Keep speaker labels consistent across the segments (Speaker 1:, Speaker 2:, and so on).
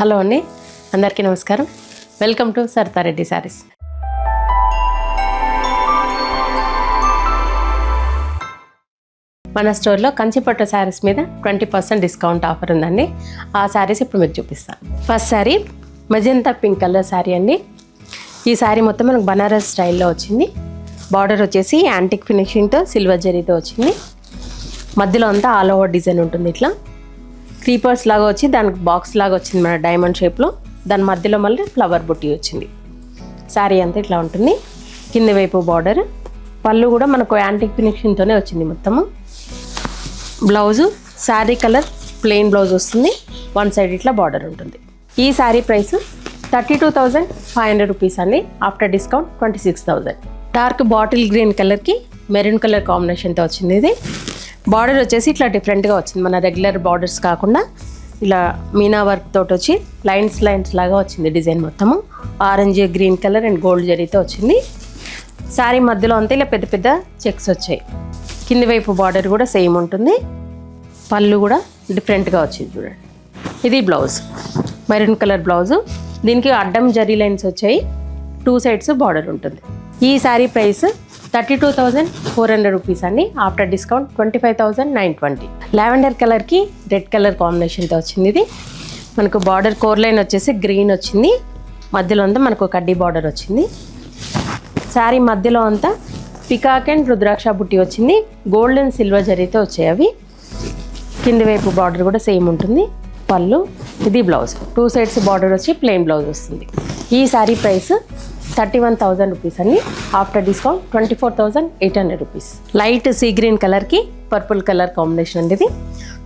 Speaker 1: Hello అండి అందరికీ నమస్కారం. Welcome to Saritha Reddy sarees. మన స్టోర్లో కంచిపట్టు శారీస్ మీద ట్వంటీ పర్సెంట్ డిస్కౌంట్ ఆఫర్ ఉందండి. ఆ శారీస్ ఇప్పుడు మీకు చూపిస్తాను. First saree magenta pink colour saree అండి. ఈ శారీ మొత్తం మనకు బనారస్ స్టైల్లో వచ్చింది. బార్డర్ వచ్చేసి యాంటిక్ ఫినిషింగ్తో సిల్వర్ జరీతో వచ్చింది. మధ్యలో అంతా ఆల్ ఓవర్ డిజైన్ ఉంటుంది ఇట్లా. క్రీపర్స్ లాగా వచ్చి దానికి బాక్స్ లాగా వచ్చింది మన డైమండ్ షేప్లో. దాని మధ్యలో మళ్ళీ ఫ్లవర్ బుట్టి వచ్చింది. శారీ అంతా ఇట్లా ఉంటుంది. కింద వైపు బార్డర్. పళ్ళు కూడా మనకు యాంటిక్ ఫినిషింగ్తోనే వచ్చింది మొత్తము. Blouse saree colour plain blouse వస్తుంది. వన్ సైడ్ ఇట్లా బార్డర్ ఉంటుంది. ఈ saree price thirty two thousand five hundred rupees అండి. After discount twenty six thousand. Dark bottle green కలర్కి మెరూన్ కలర్ కాంబినేషన్తో వచ్చింది ఇది. బార్డర్ వచ్చేసి ఇట్లా డిఫరెంట్గా వచ్చింది. మన రెగ్యులర్ బార్డర్స్ కాకుండా ఇలా మీనా వర్క్ తోటి వచ్చి లైన్స్ లైన్స్ లాగా వచ్చింది డిజైన్ మొత్తము. Orange green colour and gold జరీతో వచ్చింది. శారీ మధ్యలో అంతా ఇలా పెద్ద పెద్ద చెక్స్ వచ్చాయి. కింది వైపు బార్డర్ కూడా సేమ్ ఉంటుంది. పళ్ళు కూడా డిఫరెంట్గా వచ్చింది చూడండి. ఇది బ్లౌజ్ మెరూన్ కలర్ బ్లౌజు దీనికి అడ్డం జరీ లైన్స్ వచ్చాయి. టూ సైడ్స్ బార్డర్ ఉంటుంది. ఈ saree price thirty two thousand four hundred rupees అండి. After discount twenty five thousand nine twenty. Lavender కలర్కి రెడ్ కలర్ కాంబినేషన్తో వచ్చింది ఇది మనకు బార్డర్ కోర్ లైన్ వచ్చేసి గ్రీన్ వచ్చింది. మధ్యలో అంతా మనకు కడ్డీ బార్డర్ వచ్చింది. శారీ మధ్యలో అంతా పికాక్ అండ్ రుద్రాక్ష బుట్టి వచ్చింది. గోల్డ్ అండ్ సిల్వర్ జరీతో వచ్చాయి అవి. కింది వైపు బార్డర్ కూడా సేమ్ ఉంటుంది. పళ్ళు ఇది బ్లౌజ్. టూ సైడ్స్ బార్డర్ వచ్చి ప్లెయిన్ బ్లౌజ్ వస్తుంది. ఈ saree price thirty one thousand rupees అండి. After discount twenty four thousand eight hundred rupees. Light sea green కలర్కి పర్పుల్ కలర్ కాంబినేషన్ అండి ఇది.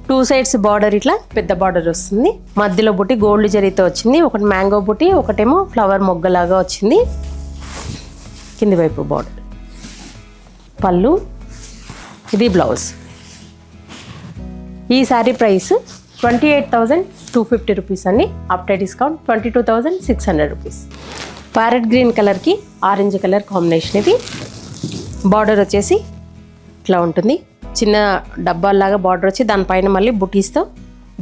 Speaker 1: టూ సైడ్స్ బార్డర్ ఇట్లా పెద్ద బార్డర్ వస్తుంది. మధ్యలో బుట్టి గోల్డ్ జరీతో వచ్చింది. ఒకటి మ్యాంగో బుట్టి ఒకటేమో ఫ్లవర్ మొగ్గలాగా వచ్చింది. కింది వైపు బార్డర్ పళ్ళు. ఇది బ్లౌజ్ ఈ sari price twenty eight thousand two fifty rupees అండి. After discount twenty two thousand six hundred rupees. Parrot green కలర్కి ఆరెంజ్ కలర్ కాంబినేషన్ ఇది. బార్డర్ వచ్చేసి ఇట్లా ఉంటుంది. చిన్న డబ్బాల్లాగా బార్డర్ వచ్చి దానిపైన మళ్ళీ బుటీస్తో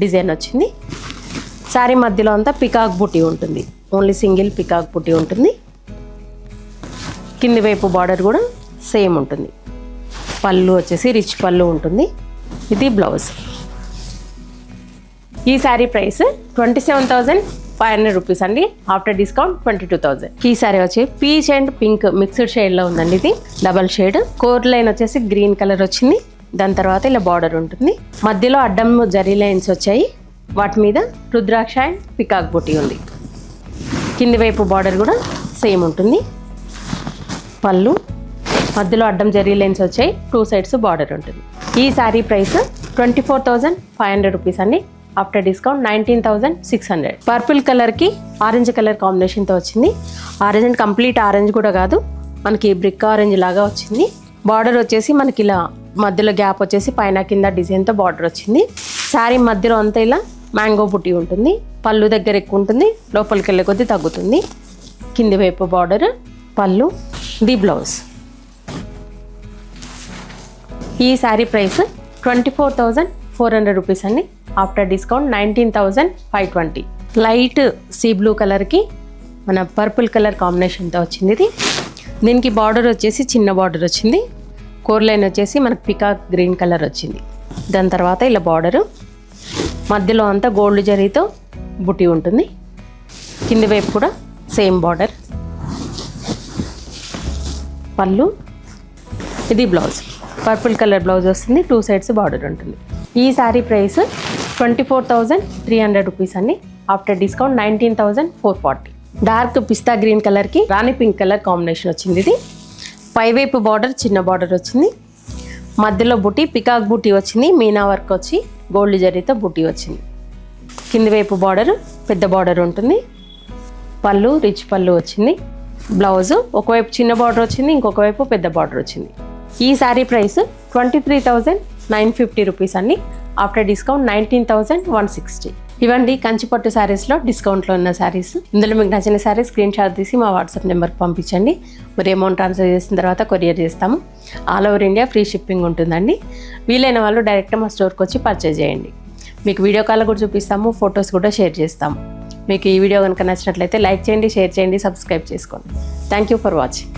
Speaker 1: డిజైన్ వచ్చింది. శారీ మధ్యలో అంతా పికాక్ బుటీ ఉంటుంది. ఓన్లీ సింగిల్ పికాక్ బుటీ ఉంటుంది. కింది వైపు బార్డర్ కూడా సేమ్ ఉంటుంది. పళ్ళు వచ్చేసి రిచ్ పళ్ళు ఉంటుంది. ఇది బ్లౌజ్. ఈ sari price twenty seven thousand five hundred rupees అండి. After discount twenty two thousand ఈ సారీ వచ్చి పీచ్ అండ్ పింక్ మిక్స్డ్ షేడ్లో ఉందండి ఇది. డబల్ షేడ్ కోర్ లైన్ వచ్చేసి గ్రీన్ కలర్ వచ్చింది. దాని తర్వాత ఇలా బార్డర్ ఉంటుంది. మధ్యలో అడ్డం జరీ లైన్స్ వచ్చాయి. వాటి మీద రుద్రాక్ష అండ్ పికాక్ బుట్టి ఉంది. కింది వైపు బార్డర్ కూడా సేమ్ ఉంటుంది. పళ్ళు. మధ్యలో అడ్డం జరీ లైన్స్ వచ్చాయి. టూ సైడ్స్ బార్డర్ ఉంటుంది. ఈ sari price twenty four thousand five hundred rupees అండి. After discount nineteen thousand six hundred. Purple కలర్కి ఆరెంజ్ కలర్ కాంబినేషన్తో వచ్చింది. ఆరెంజ్ అండ్ కంప్లీట్ ఆరెంజ్ కూడా కాదు మనకి బ్రిక్ ఆరెంజ్ లాగా వచ్చింది. బార్డర్ వచ్చేసి మనకి ఇలా మధ్యలో గ్యాప్ వచ్చేసి పైన కింద డిజైన్తో బార్డర్ వచ్చింది. శారీ మధ్యలో అంతా ఇలా మ్యాంగో పుట్టి ఉంటుంది. పళ్ళు దగ్గర ఎక్కువ ఉంటుంది లోపలికి వెళ్ళే కొద్దీ తగ్గుతుంది. కింది వైపు బార్డర్ పళ్ళు ది బ్లౌజ్. ఈ sari price twenty four thousand four hundred rupees అండి. After discount nineteen thousand five twenty. Light sea blue కలర్కి మన పర్పుల్ కలర్ కాంబినేషన్తో వచ్చింది ఇది దీనికి బార్డర్ వచ్చేసి చిన్న బార్డర్ వచ్చింది. కోర్ లైన్ వచ్చేసి మనకు పికాక్ గ్రీన్ కలర్ వచ్చింది. దాని తర్వాత ఇలా బార్డరు. మధ్యలో అంతా గోల్డ్ జరీతో బుట్టి ఉంటుంది. కింది వైపు కూడా సేమ్ బార్డర్. పళ్ళు. ఇది బ్లౌజ్. పర్పుల్ కలర్ బ్లౌజ్ వస్తుంది. టూ సైడ్స్ బార్డర్ ఉంటుంది. ఈ sari price twenty four thousand three hundred rupees అండి. After discount nineteen thousand four forty. Dark pista green కలర్కి రాణి పింక్ కలర్ కాంబినేషన్ వచ్చింది ఇది. పైవైపు బార్డర్ చిన్న బార్డర్ వచ్చింది. మధ్యలో బుటీ పికాక్ బూటీ వచ్చింది. మీనా వర్క్ వచ్చి గోల్డ్ జరీతో బూటీ వచ్చింది. కింది వైపు బార్డర్ పెద్ద బార్డర్ ఉంటుంది. పళ్ళు రిచ్ పళ్ళు వచ్చింది. బ్లౌజ్ ఒకవైపు చిన్న బార్డర్ వచ్చింది ఇంకొక వైపు పెద్ద బార్డర్ వచ్చింది. ఈ sari price twenty three thousand nine fifty rupees అండి. After discount nineteen thousand one sixty. ఇవ్వండి కంచిపట్టు శారీస్లో డిస్కౌంట్లో ఉన్న శారీస్. ఇందులో మీకు నచ్చిన శారీ స్క్రీన్ షాట్ తీసి మా వాట్సాప్ నెంబర్కి పంపించండి. మరి అమౌంట్ ట్రాన్స్ఫర్ చేసిన తర్వాత కొరియర్ చేస్తాము. All over India free shipping ఉంటుందండి. వీలైన వాళ్ళు డైరెక్ట్ మా స్టోర్కి వచ్చి పర్చేజ్ చేయండి. మీకు వీడియో కాల్ కూడా చూపిస్తాము ఫొటోస్ కూడా షేర్ చేస్తాము. మీకు ఈ వీడియో కనుక నచ్చినట్లయితే లైక్ చేయండి షేర్ చేయండి సబ్స్క్రైబ్ చేసుకోండి. Thank you for watching.